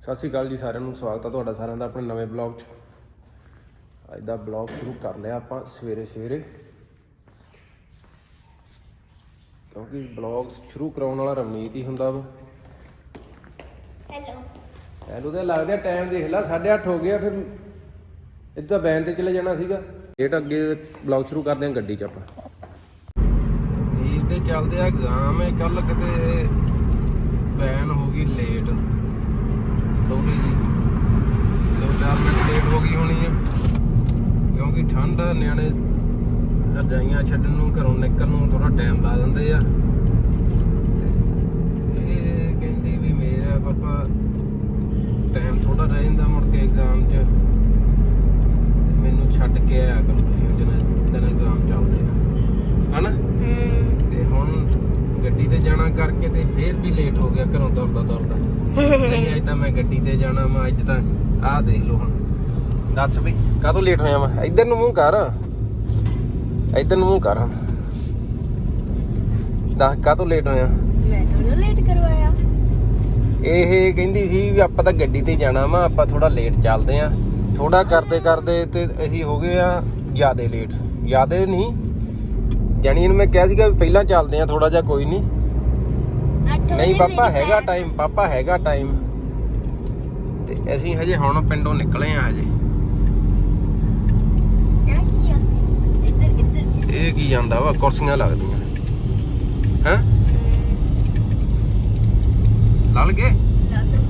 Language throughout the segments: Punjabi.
ਸਤਿ ਸ਼੍ਰੀ ਅਕਾਲ ਜੀ ਸਾਰਿਆਂ ਨੂੰ ਸਵਾਗਤ ਹੈ ਤੁਹਾਡਾ ਸਾਰਿਆਂ ਦਾ ਆਪਣੇ ਨਵੇਂ ਬਲੌਗ 'ਚ। ਅੱਜ ਦਾ ਬਲੌਗ ਸ਼ੁਰੂ ਕਰ ਲਿਆ ਆਪਾਂ ਸਵੇਰੇ ਸਵੇਰੇ। ਕਿਉਂਕਿ ਬਲੌਗ ਸ਼ੁਰੂ ਕਰਾਉਣ ਵਾਲਾ ਰਵਨੀਤ ਹੀ ਹੁੰਦਾ ਵਾ। ਹੈਲੋ ਐਨੂੰ ਤਾਂ ਲੱਗਦਾ ਟਾਈਮ ਦੇਖ ਲੈ 8:30 ਹੋ ਗਿਆ ਫਿਰ। ਇੱਦਾਂ ਬੈਨ ਤੇ ਚਲੇ ਜਾਣਾ ਸੀਗਾ। ਡੇਟ ਅੱਗੇ ਬਲੌਗ ਸ਼ੁਰੂ ਕਰਦੇ ਹਾਂ ਗੱਡੀ 'ਚ ਆਪਾਂ। ਨੀਂਦ ਤੇ ਚੱਲਦੇ ਆ ਐਗਜ਼ਾਮ ਹੈ ਕੱਲ ਕਿਤੇ ਬੈਨ ਹੋ ਗਈ ਲੇਟ ਥੋੜੀ ਜੀ ਦੋ ਚਾਰ ਮਿੰਟ ਲੇਟ ਹੋ ਗਈ ਹੋਣੀ ਆ। ਕਿਉਂਕਿ ਠੰਡ ਆ, ਨਿਆਣੇ ਰਜਾਈਆਂ ਛੱਡਣ ਨੂੰ ਘਰੋਂ ਨਿਕਲਣ ਨੂੰ ਥੋੜਾ ਟਾਈਮ ਲਾ ਦਿੰਦੇ ਆ। ਇਹ ਕਹਿੰਦੀ ਵੀ ਮੇਰਾ ਪਾਪਾ ਟਾਈਮ ਥੋੜਾ ਰਹਿ ਜਾਂਦਾ ਮੁੜ ਕੇ ਐਗਜ਼ਾਮ 'ਚ। ਮੈਨੂੰ ਛੱਡ ਕੇ ਆਇਆ ਕਰੋ ਤੁਸੀਂ ਜਿਹਨਾਂ ਦਿਨ ਐਗਜ਼ਾਮ ਚੱਲਦੇ ਆ। ਹਨਾ? ਤੇ ਹੁਣ ਗੱਡੀ ਤੇ ਜਾਣਾ ਕਰਕੇ ਤੇ ਫੇਰ ਵੀ ਲੇਟ ਹੋ ਗਿਆ ਘਰੋਂ ਤੁਰਦਾ ਤੁਰਦਾ ਨਹੀਂ ਅੱਜ ਤਾਂ ਮੈਂ ਗੱਡੀ ਤੇ ਜਾਣਾ ਮੈਂ ਅੱਜ ਤਾਂ ਆਹ ਦੇਖ ਲਓ ਹੁਣ। ਦੱਸ ਵੀ ਕਾਹਤੋਂ ਲੇਟ ਹੋਇਆ ਮੈਂ ਇੱਧਰ ਨੂੰ ਮੂੰਹ ਕਰ। ਇੱਧਰ ਨੂੰ ਮੂੰਹ ਕਰ। ਦੱਸ ਕਾਹਤੋਂ ਲੇਟ ਹੋਇਆ? ਮੈਂ ਤੁਹਾਨੂੰ ਲੇਟ ਕਰਵਾਇਆ। ਇਹ ਕਹਿੰਦੀ ਸੀ ਵੀ ਆਪਾਂ ਤਾਂ ਗੱਡੀ ਤੇ ਜਾਣਾ ਵਾ ਆਪਾਂ ਥੋੜਾ ਲੇਟ ਚੱਲਦੇ ਆ। ਥੋੜਾ ਕਰਦੇ ਕਰਦੇ ਤੇ ਅਸੀਂ ਹੋ ਗਏ ਆ ਜਿਆਦੇ ਲੇਟ ਜਿਆਦੇ ਨਹੀਂ। ਜਾਣੀ ਇਹਨੂੰ ਮੈਂ ਕਿਹਾ ਸੀਗਾ ਵੀ ਪਹਿਲਾਂ ਚੱਲਦੇ ਆ ਥੋੜਾ ਜਿਹਾ ਕੋਈ ਨਹੀਂ। ਨਹੀਂ ਪਾਪਾ ਹੈਗਾ ਟਾਈਮ ਪਾਪਾ ਹੈਗਾ ਟਾਈਮ ਤੇ ਅਸੀਂ ਹਜੇ ਹੁਣ ਪਿੰਡੋਂ ਨਿਕਲੇ ਆ ਹਜੇ। ਇਹ ਕੀ ਆ? ਇੱਧਰ ਇੱਧਰ। ਇਹ ਕੀ ਜਾਂਦਾ ਵਾ ਕੁਰਸੀਆਂ ਲੱਗਦੀਆਂ। ਹੈ? ਲੜ ਗਏ? ਲਾ ਦੋ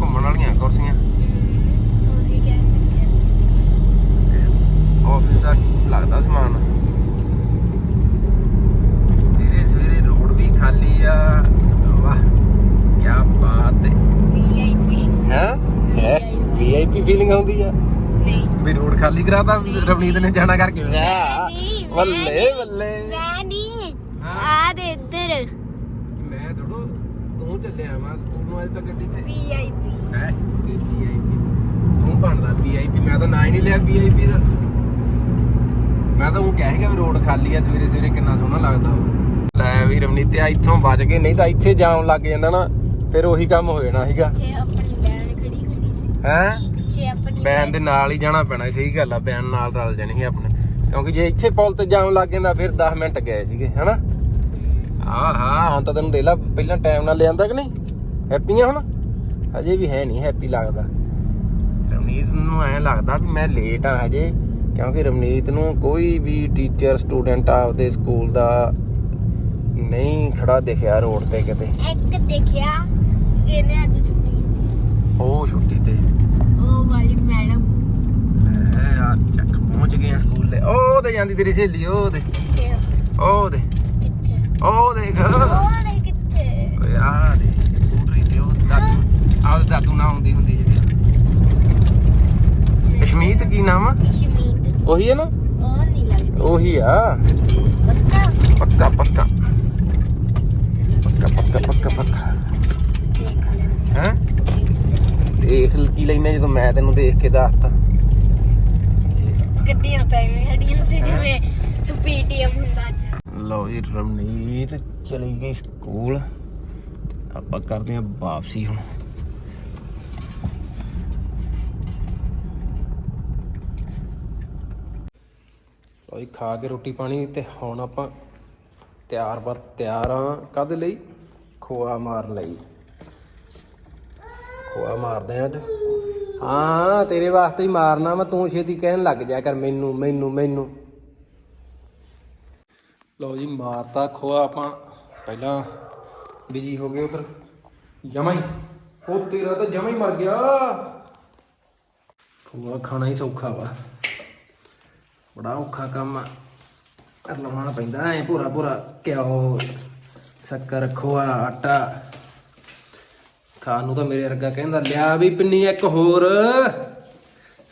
ਘੁੰਮਣ ਵਾਲੀਆਂ ਕੁਰਸੀਆਂ। ਉਹ ਹੀ ਕਹਿ ਰਿਹਾ ਸੀ ਆਫਿਸ ਦਾ ਲੱਗਦਾ ਸਮਾਨ ਸਵੇਰੇ ਸਵੇਰੇ ਰੋਡ ਵੀ ਖਾਲੀ ਆ ਵਾਹ ਕੀ ਬਾਤ ਹੈ ਵੀਆਈਪੀ ਹੈ ਹੈ ਵੀਆਈਪੀ ਫੀਲਿੰਗ ਆਉਂਦੀ ਆ? ਨਹੀਂ। ਵੀ ਰੋਡ ਖਾਲੀ ਕਰਾਤਾ ਰਵਨੀਤ ਨੇ ਜਾਣਾ ਕਰਕੇ। ਨਹੀਂ, ਮੈਂ ਬੱਲੇ ਨਹੀਂ, ਬੱਲੇ ਮੈਂ ਨਹੀਂ। ਆ ਦੇ ਇੱਧਰ। ਮੈਂ ਥੋੜੋ ਤੂੰ ਚੱਲਿਆ ਮੈਂ ਸਕੂਲ ਨੂੰ ਅੱਜ ਤੱਕ ਗੱਡੀ ਤੇ। ਵੀਆਈਪੀ ਹੈ? ਵੀਆਈਪੀ ਤੂੰ ਬਣਦਾ ਵੀਆਈਪੀ ਮੈਂ ਤਾਂ ਨਾਂ ਹੀ ਨਹੀਂ ਲਿਆ ਵੀਆਈਪੀ ਦਾ। ਮੈਂ ਤਾਂ ਉਹ ਕਹੇਗਾ ਵੀ ਰੋਡ ਖਾਲੀ ਆ ਸਵੇਰੇ ਸਵੇਰੇ ਕਿੰਨਾ ਸੋਹਣਾ ਲੱਗਦਾ ਵਾ। ਲੈ ਵੀ ਰਵਨੀਤ ਆ ਇੱਥੋਂ ਬਚ ਗਏ ਨਹੀਂ ਤਾਂ ਇੱਥੇ ਜਾਮ ਲੱਗ ਜਾਂਦਾ ਨਾ ਫਿਰ ਉਹੀ ਕੰਮ ਹੋ ਜਾਣਾ ਸੀਗਾ। ਪਿੱਛੇ ਆਪਣੀ ਬੈਨ ਖੜੀ ਹੋਣੀ ਸੀ। ਹੈ? ਆਪਣੀ ਬੈਨ ਦੇ ਨਾਲ ਹੀ ਜਾਣਾ ਪੈਣਾ ਸੀ, ਸਹੀ ਗੱਲ ਆ ਬੈਨ ਨਾਲ ਰਲ ਜਾਣੀ ਸੀ ਆਪਣੇ। ਕਿਉਂਕਿ ਜੇ ਇੱਥੇ ਪੁਲ ਤੇ ਜਾਮ ਲੱਗ ਜਾਂਦਾ ਫਿਰ 10 ਮਿੰਟ ਗਏ ਸੀਗੇ ਹਨਾ? ਹਾਂ ਹਾਂ ਹੁਣ ਤਾਂ ਤੈਨੂੰ ਦੇ ਲਾ ਪਹਿਲਾਂ ਟਾਈਮ ਨਾਲ ਲਿਆਂਦਾ ਕਿ ਨਹੀਂ? ਹੈਪੀ ਆ ਹੁਣ? ਹਜੇ ਵੀ ਹੈ ਨਹੀਂ ਹੈਪੀ ਲੱਗਦਾ। ਰਮਨੀਤ ਨੂੰ ਐਂ ਲੱਗਦਾ ਵੀ ਮੈਂ ਲੇਟ ਆ ਹਜੇ ਕਿਉਂਕਿ ਰਮਨੀਤ ਨੂੰ ਕੋਈ ਵੀ ਟੀਚਰ ਸਟੂਡੈਂਟ ਆਪਦੇ ਸਕੂਲ ਦਾ ਨਹੀਂ ਖੜਾ ਦਿਖਿਆ ਰੋਡ ਤੇ ਕਿਤੇ। ਇੱਕ ਦੇਖਿਆ ਜਿਹਨੇ ਅੱਜ ਛੁੱਟੀ। ਉਹ ਛੁੱਟੀ ਤੇ। ਉਹ ਵਾਲੀ ਮੈਡਮ। ਲੈ ਆ ਚੱਕ ਪਹੁੰਚ ਗਏ ਆ ਸਕੂਲੇ ਉਹ ਤੇ ਜਾਂਦੀ ਤੇਰੀ ਸਹੇਲੀ ਉਹ ਦੇ ਕਿੱਥੇ ਉਹ ਦੇ ਕਿੱਥੇ? ਉਹ ਦੇਖ। ਉਹ ਨਹੀਂ ਕਿੱਥੇ? ਓਏ ਆ ਦੇ ਸਕੂਟਰੀ ਤੇ ਉਹ ਦਾਦੂ ਆਹ ਦਾਦੂ ਨਾ ਹੁੰਦੀ ਹੁੰਦੀ ਜਿਹੜੀ। ਕਸ਼ਮੀਤ ਕੀ ਨਾਮ ਆ? ਕਸ਼ਮੀਰ ਉਹੀ ਹੈ ਨਾ? ਉਹ ਨਹੀਂ ਲੱਗਦੀ। ਉਹੀ ਆ। ਪੱਕਾ? ਪੱਕਾ ਪੱਕਾ। ਪੱਕਾ ਪੱਕਾ ਪੱਕਾ ਪੱਕਾ। ਦੇਖ ਲੈ। ਦੇਖ ਕੀ ਲੈਣਾ ਜਦੋਂ ਮੈਂ ਤੈਨੂੰ ਦੇਖ ਕੇ ਦੱਸਤਾ। ਗੱਡੀਆਂ ਤਾਂ ਐਵੇਂ ਖੜੀਆਂ ਸੀ ਜਿਵੇਂ ਪੀਟੀਐਮ ਹੁੰਦਾ ਅੱਜ। ਲਓ ਜੀ ਰਮਨੀਤ ਚਲੀ ਗਈ ਸਕੂਲ। ਆਪਾਂ ਕਰਦੇ ਹਾਂ ਵਾਪਸੀ ਹੁਣ। ਲਓ ਜੀ ਖਾ ਕੇ ਰੋਟੀ ਪਾਣੀ ਤੇ ਹੁਣ ਆਪਾਂ ਤਿਆਰ ਬਰ ਤਿਆਰ ਆ ਕਦ ਲਈ? ਖੋਆ ਮਾਰਨ ਲਈ। ਖੋਆ ਮਾਰਦੇ ਆ ਅੱਜ। ਹਾਂ, ਤੇਰੇ ਵਾਸਤੇ ਹੀ ਮਾਰਨਾ ਮੈਂ ਤੂੰ ਛੇਤੀ ਕਹਿਣ ਲੱਗ ਜਾ ਕਰ ਮੈਨੂੰ ਮੈਨੂੰ ਮੈਨੂੰ। ਲਓ ਜੀ, ਮਾਰਤਾ ਖੋਆ ਆਪਾਂ। ਪਹਿਲਾਂ ਬਿਜ਼ੀ ਹੋ ਗਏ ਉਧਰ। ਜਮਾ ਹੀ। ਉਹ ਤੇਰਾ ਤਾਂ ਜਮਾ ਹੀ ਮਰ ਗਿਆ। ਖੋਆ ਖਾਣਾ ਹੀ ਸੌਖਾ ਵਾ। ਬੜਾ ਔਖਾ ਕੰਮ ਆ। ਕਰ ਲਵਾਉਣਾ ਪੈਂਦਾ ਐ ਪੂਰਾ ਪੂਰਾ ਘਿਓ, ਸ਼ੱਕਰ, ਖੋਆ, ਆਟਾ। ਖਾਣ ਨੂੰ ਤਾਂ ਮੇਰੇ ਵਰਗਾ ਕਹਿੰਦਾ, ਲਿਆ ਵੀ ਪਿੰਨੀ ਇੱਕ ਹੋਰ।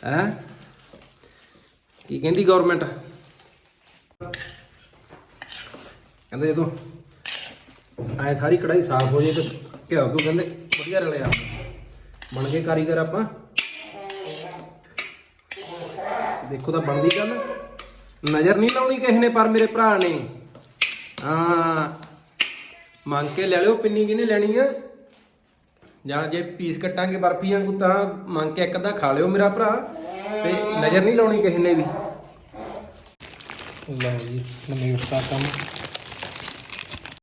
ਹੈ? ਕੀ ਕਹਿੰਦੀ ਗਵਰਨਮੈਂਟ ਕਹਿੰਦੇ ਜਦੋਂ ਐ ਸਾਰੀ ਕੜਾਈ ਸਾਫ਼ ਹੋ ਜੇ ਤੇ ਘਿਓ ਕਿਉਂ ਕਹਿੰਦੇ ਵਧੀਆ ਰਲਿਆ। ਬਣ ਗਏ ਕਾਰੀਗਰ ਆਪਾਂ। ਦੇਖੋ ਤਾਂ ਬਣਦੀ ਗੱਲ। ਨਜ਼ਰ ਨਹੀਂ ਲਾਉਣੀ ਕਿਸੇ ਨੇ, ਪਰ ਮੇਰੇ ਭਰਾ ਨੇ। ਹਾਂ। ਮੰਗ ਕੇ ਲੈ ਲਿਓ, ਪਿੰਨੀ ਕਿਹਨੇ ਲੈਣੀ ਆ? ਜਾਂ ਜੇ ਪੀਸ ਕੱਟਾਂਗੇ ਬਰਫੀ ਵਾਂਗੂ ਤਾਂ ਮੰਗ ਕੇ ਇੱਕ ਅੱਧਾ ਖਾ ਲਿਓ ਮੇਰਾ ਭਰਾ, ਤੇ ਨਜ਼ਰ ਨਹੀਂ ਲਾਉਣੀ ਕਿਸੇ ਨੇ ਵੀ। ਲਓ ਜੀ ਨਮੀਰਤਾ ਕੰਮ।